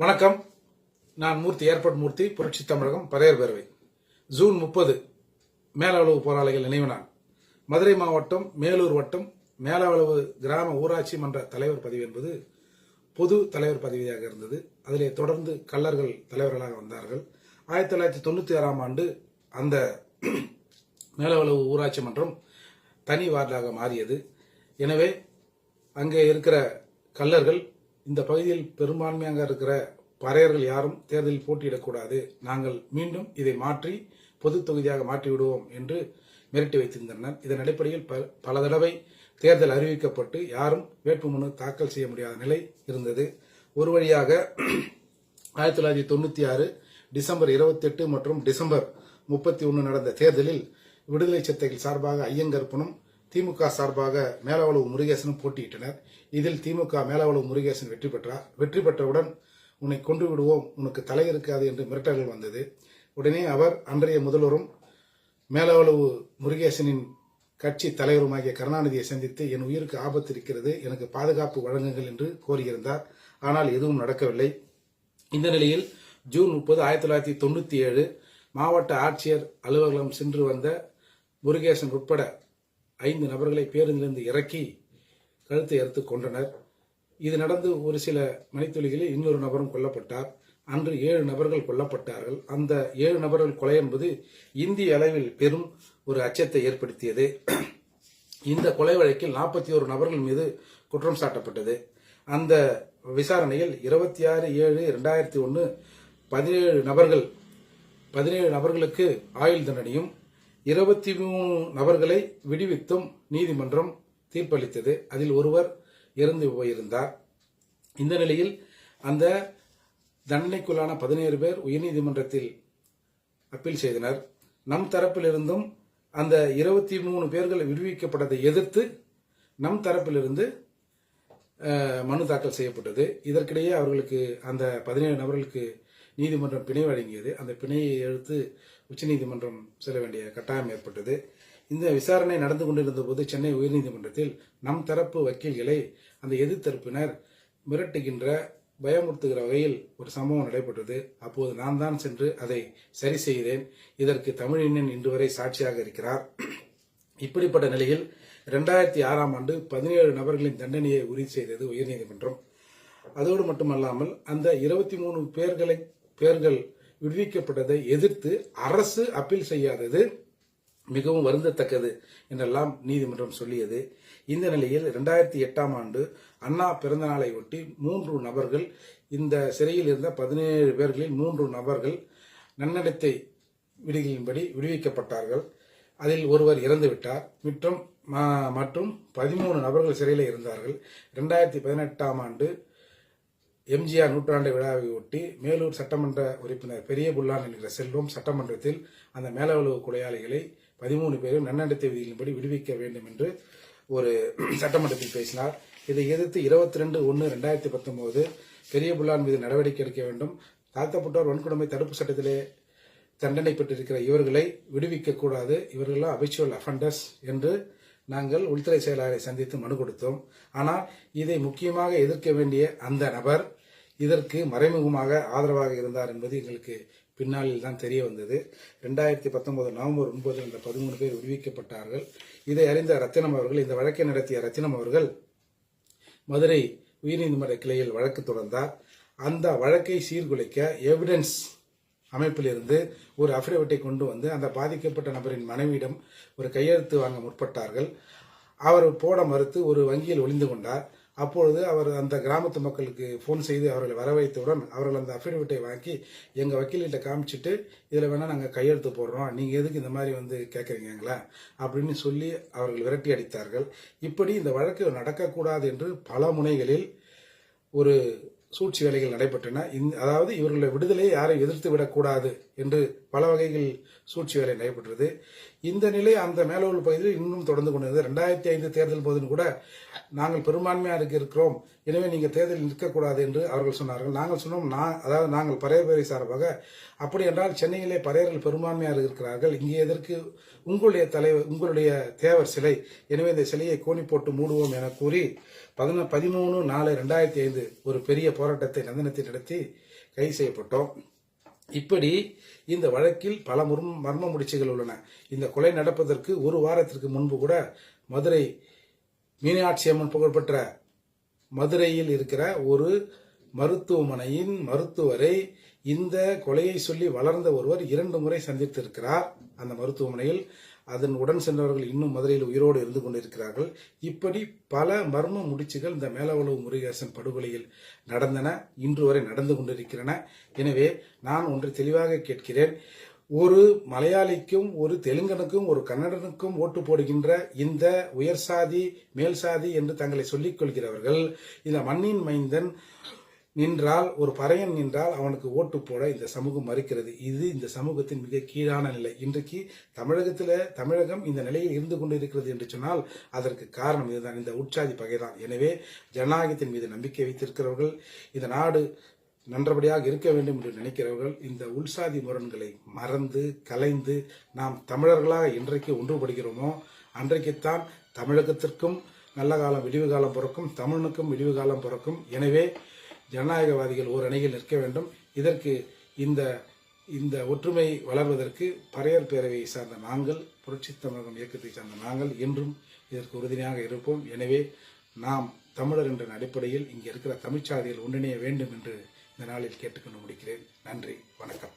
வணக்கம். நான் மூர்த்தி ஏர்போர்ட் மூர்த்தி புரட்சி தமிழகம் பரையர் பேரவை. ஜூன் முப்பது மேலவளவு போராளிகள் நினைவு நாள். மதுரை மாவட்டம் மேலூர் வட்டம் மேலவளவு கிராம ஊராட்சி மன்ற தலைவர் பதவி என்பது பொது தலைவர் பதவியாக இருந்தது. அதிலே தொடர்ந்து கல்லர்கள் தலைவர்களாக வந்தார்கள். ஆயிரத்தி தொள்ளாயிரத்தி தொண்ணூற்றி ஆறாம் ஆண்டு அந்த மேலவளவு ஊராட்சி மன்றம் தனி வார்டாக மாறியது. எனவே அங்கே இருக்கிற கல்லர்கள் இந்த பகுதியில் பெரும்பான்மையாக இருக்கிற பறையர்கள் யாரும் தேர்தலில் போட்டியிடக்கூடாது. நாங்கள் மீண்டும் இதை மாற்றி பொது தொகுதியாக மாற்றிவிடுவோம் என்று மிரட்டி வைத்திருந்தனர். இதன் அடிப்படையில் பல தடவை தேர்தல் அறிவிக்கப்பட்டு யாரும் வேட்புமனு தாக்கல் செய்ய முடியாத நிலை இருந்தது. ஒரு வழியாக ஆயிரத்தி தொள்ளாயிரத்தி தொண்ணூத்தி ஆறு டிசம்பர் 28 மற்றும் டிசம்பர் முப்பத்தி ஒன்று நடந்த தேர்தலில் விடுதலை சிறுத்தைகள் சார்பாக ஐயங்கற்பனும் திமுக சார்பாக மேலவளவு முருகேசனும் போட்டியிட்டனர். இதில் திமுக மேலவளவு முருகேசன் வெற்றி பெற்றார் வெற்றி பெற்றவுடன் உன்னை கொண்டு விடுவோம். உனக்கு தலை இருக்காது என்று மிரட்டல்கள் வந்தது. உடனே அவர் அன்றைய முதல்வரும் மேலவளவு முருகேசனின் கட்சி தலைவருமாகிய கருணாநிதியை சந்தித்து என் உயிருக்கு ஆபத்து இருக்கிறது. எனக்கு பாதுகாப்பு வழங்குங்கள் என்று கோரியிருந்தார். ஆனால் எதுவும் நடக்கவில்லை. இந்த நிலையில் ஜூன் முப்பது ஆயிரத்தி தொள்ளாயிரத்தி தொண்ணூற்றி ஏழு மாவட்ட ஆட்சியர் அலுவலகம் சென்று வந்த முருகேசன் உட்பட ஐந்து நபர்களை பேருந்திலிருந்து இறக்கி கழுத்தை அறுத்து கொன்றனர். இது நடந்து ஒரு சில மணித்துளிகளில் இன்னொரு நபரும் கொல்லப்பட்டார். அன்று ஏழு நபர்கள் கொல்லப்பட்டார்கள். அந்த ஏழு நபர்கள் கொலை என்பது இந்திய அளவில் பெரும் ஒரு அச்சத்தை ஏற்படுத்தியது. இந்த கொலை வழக்கில் நாற்பத்தி ஒரு நபர்கள் மீது குற்றம் சாட்டப்பட்டது. அந்த விசாரணையில் இருபத்தி ஆறு ஏழு ரெண்டாயிரத்தி ஒன்று பதினேழு நபர்கள் பதினேழு நபர்களுக்கு ஆயுள் தண்டனையும் இருபத்தி மூணு நபர்களை விடுவித்தும் நீதிமன்றம் தீர்ப்பளித்தது. அதில் ஒருவர் இறந்து போயிருந்தார். இந்த நிலையில் அந்த தண்டனைக்குள்ளான பதினேழு பேர் உயர்நீதிமன்றத்தில் அப்பீல் செய்தனர். நம் தரப்பிலிருந்தும் அந்த இருபத்தி மூணு பேர்கள் விடுவிக்கப்பட்டதை எதிர்த்து நம் தரப்பிலிருந்து மனு தாக்கல் செய்யப்பட்டது. இதற்கிடையே அவர்களுக்கு அந்த பதினேழு நபர்களுக்கு நீதிமன்றம் பிணை வழங்கியது. அந்த பிணையை எடுத்து உச்சநீதிமன்றம் செல்ல வேண்டிய கட்டாயம் ஏற்பட்டது. இந்த விசாரணை நடந்து கொண்டிருந்த போது சென்னை உயர்நீதிமன்றத்தில் நம் தரப்பு வக்கீல்களை அந்த எதிர்த்தரப்பினர் மிரட்டுகின்ற பயமுறுத்துகிற வகையில் ஒரு சம்பவம் நடைபெற்றது. அப்போது நான் தான் சென்று அதை சரி செய்தேன். இதற்கு தமிழினன் இன்று வரை சாட்சியாக இருக்கிறார். இப்படிப்பட்ட நிலையில் இரண்டாயிரத்தி ஆறாம் ஆண்டு பதினேழு நபர்களின் தண்டனையை உறுதி செய்தது உயர்நீதிமன்றம். அதோடு மட்டுமல்லாமல் அந்த இருபத்தி மூணு பேர்களை பேர்கள் விடுவிக்கப்பட்டதை எதிர்த்து அரசு அப்பீல் செய்யாதது மிகவும் வருந்தத்தக்கது என்றெல்லாம் நீதிமன்றம் சொல்லியது. இந்த நிலையில் இரண்டாயிரத்தி எட்டாம் ஆண்டு அண்ணா பிறந்தநாளை ஒட்டி மூன்று நபர்கள் இந்த சிறையில் இருந்த பதினேழு பேர்களில் மூன்று நபர்கள் நன்னடத்தை விடுகளின்படி விடுவிக்கப்பட்டார்கள். அதில் ஒருவர் இறந்துவிட்டார். மற்றும் மற்றும் பதிமூணு நபர்கள் சிறையில் இருந்தார்கள். இரண்டாயிரத்தி பதினெட்டாம் ஆண்டு எம்ஜிஆர் நூற்றாண்டு விழாவை ஒட்டி மேலூர் சட்டமன்ற உறுப்பினர் பெரிய புல்லான் என்கிற செல்வம் சட்டமன்றத்தில் அந்த மேலவளவு கொலையாளிகளை பதிமூணு பேரும் நன்னடத்தை விதிகளின்படி விடுவிக்க வேண்டும் என்று ஒரு சட்டமன்றத்தில் பேசினார். இதை எதிர்த்து இருபத்தி ரெண்டு ஒன்று ரெண்டாயிரத்தி பத்தொன்பது பெரிய புல்லான் மீது நடவடிக்கை எடுக்க வேண்டும். தாழ்த்தப்பட்டோர் வன்கொடுமை தடுப்பு சட்டத்திலே தண்டனை பெற்றிருக்கிற இவர்களை விடுவிக்க கூடாது. இவர்களெல்லாம் அபிச்சுவல் அஃபண்டர்ஸ் என்று நாங்கள் உள்துறை செயலாளரை சந்தித்து மனு கொடுத்தோம். ஆனால் இதை முக்கியமாக எதிர்க்க வேண்டிய அந்த நபர் இதற்கு மறைமுகமாக ஆதரவாக இருந்தார் என்பது எங்களுக்கு பின்னாளில் தான் தெரிய வந்தது. ரெண்டாயிரத்தி பத்தொன்பது நவம்பர் ஒன்பதில் இந்த பதிமூணு பேர் விடுவிக்கப்பட்டார்கள். இதை அறிந்த ரத்தினம் அவர்கள் இந்த வழக்கை நடத்திய ரத்தினம் அவர்கள் மதுரை உயர்நீதிமன்ற கிளையில் வழக்கு தொடர்ந்தார். அந்த வழக்கை சீர்குலைக்க எவிடன்ஸ் அமைப்பிலிருந்து ஒரு அஃபிடவிட்டை கொண்டு வந்து அந்த பாதிக்கப்பட்ட நபரின் மனைவியிடம் ஒரு கையெழுத்து வாங்க முற்பட்டார்கள். அவர் போட மறுத்து ஒரு வங்கியில் ஒளிந்து கொண்டார். அப்பொழுது அவர் அந்த கிராமத்து மக்களுக்கு ஃபோன் செய்து அவர்களை வரவைத்தவுடன் அவர்கள் அந்த அஃபிடவிட்டை வாங்கி எங்கள் வக்கீல்கிட்ட காமிச்சிட்டு இதில் வேணால் நாங்கள் கையெழுத்து போடுறோம். நீங்கள் எதுக்கு இந்த மாதிரி வந்து கேட்குறீங்களா அப்படின்னு சொல்லி அவர்கள் விரட்டி அடித்தார்கள். இப்படி இந்த வழக்கு நடக்கக்கூடாது என்று பல முனைகளில் ஒரு சூழ்ச்சி வேலைகள் நடைபெற்றன. இந் அதாவது இவர்களுடைய விடுதலையை யாரையும் எதிர்த்து விடக்கூடாது என்று பல வகைகள் சூழ்ச்சி வேலை நடைபெற்றது. இந்த நிலை அந்த மேலூர் பகுதியில் இன்னும் தொடர்ந்து கொண்டிருந்தது. ரெண்டாயிரத்தி ஐந்து தேர்தல் போதும் கூட நாங்கள் பெரும்பான்மையாக இருக்கிறோம். எனவே நீங்கள் தேர்தலில் நிற்கக்கூடாது என்று அவர்கள் சொன்னார்கள். நாங்கள் சொன்னோம் நான் அதாவது நாங்கள் பறையர் சார்பாக. அப்படி என்றால் சென்னையிலே பறையர்கள் பெரும்பான்மையாக இருக்கிறார்கள். இங்கே எதற்கு? உங்களுடைய தலைவர் உங்களுடைய தேவர் சிலை. எனவே இந்த சிலையை கோணி போட்டு மூடுவோம் என கூறி பதின பதிமூணு நாலு ரெண்டாயிரத்தி ஐந்து ஒரு பெரிய போராட்டத்தை நந்தனத்தில் நடத்தி கைது செய்யப்பட்டோம். இப்படி இந்த வழக்கில் பல மர்ம மர்ம முடிச்சுகள் உள்ளன. இந்த கொலை நடப்பதற்கு ஒரு வாரத்திற்கு முன்பு கூட மதுரை மீனாட்சி அம்மன் புகழ்பெற்ற மதுரையில் இருக்கிற ஒரு மருத்துவமனையின் மருத்துவரை இந்த கொலையை சொல்லி வளர்ந்த ஒருவர் இரண்டு முறை சந்தித்திருக்கிறார் அந்த மருத்துவமனையில். அதன் உடன் சென்றவர்கள் இன்னும் மதுரையில் உயிரோடு இருந்து கொண்டிருக்கிறார்கள். இப்படி பல மர்ம முடிச்சுகள் இந்த மேலவளவு முருகேசன் படுகொலையில் நடந்தன இன்று வரை நடந்து கொண்டிருக்கிறன எனவே நான் ஒன்று தெளிவாக கேட்கிறேன். ஒரு மலையாளிக்கும் ஒரு தெலுங்கனுக்கும் ஒரு கன்னடனுக்கும் ஓட்டு போடுகின்ற இந்த உயர் சாதி மேல் சாதி என்று தங்களை சொல்லிக் கொள்கிறவர்கள் இந்த மண்ணின் மைந்தன் நின்றால் ஒரு பறையன் நின்றால் அவனுக்கு ஓட்டு போட இந்த சமூகம் மறுக்கிறது. இது இந்த சமூகத்தின் மிக கீழான நிலை. இன்றைக்கு தமிழகத்தில் தமிழகம் இந்த நிலையில் இருந்து கொண்டிருக்கிறது என்று சொன்னால் அதற்கு காரணம் இதுதான். இந்த உற்சாதி பகைதான். எனவே ஜனநாயகத்தின் மீது நம்பிக்கை வைத்திருக்கிறவர்கள் இந்த நாடு நன்றபடியாக இருக்க வேண்டும் என்று நினைக்கிறவர்கள் இந்த உள்சாதி முரண்களை மறந்து கலைந்து நாம் தமிழர்களாக இன்றைக்கு ஒன்றுபடுகிறோமோ அன்றைக்குத்தான் தமிழகத்திற்கும் நல்ல காலம் விடிவு காலம் பிறக்கும் தமிழனுக்கும் விடிவு காலம் பிறக்கும். எனவே ஜனநாயகவாதிகள் ஓர் அணியில் நிற்க வேண்டும். இதற்கு இந்த இந்த ஒற்றுமை வளர்வதற்கு பறையர் பேரவையை சார்ந்த நாங்கள் புரட்சி தமிழகம் இயக்கத்தை சார்ந்த நாங்கள் என்றும் இதற்கு உறுதுணையாக இருப்போம். எனவே நாம் தமிழர் என்ற அடிப்படையில் இங்கே இருக்கிற தமிழ்ச்சாதிகள் ஒன்றிணைய வேண்டும் என்று இந்த நாளில் கேட்டுக்கொண்டு முடிக்கிறேன். நன்றி. வணக்கம்.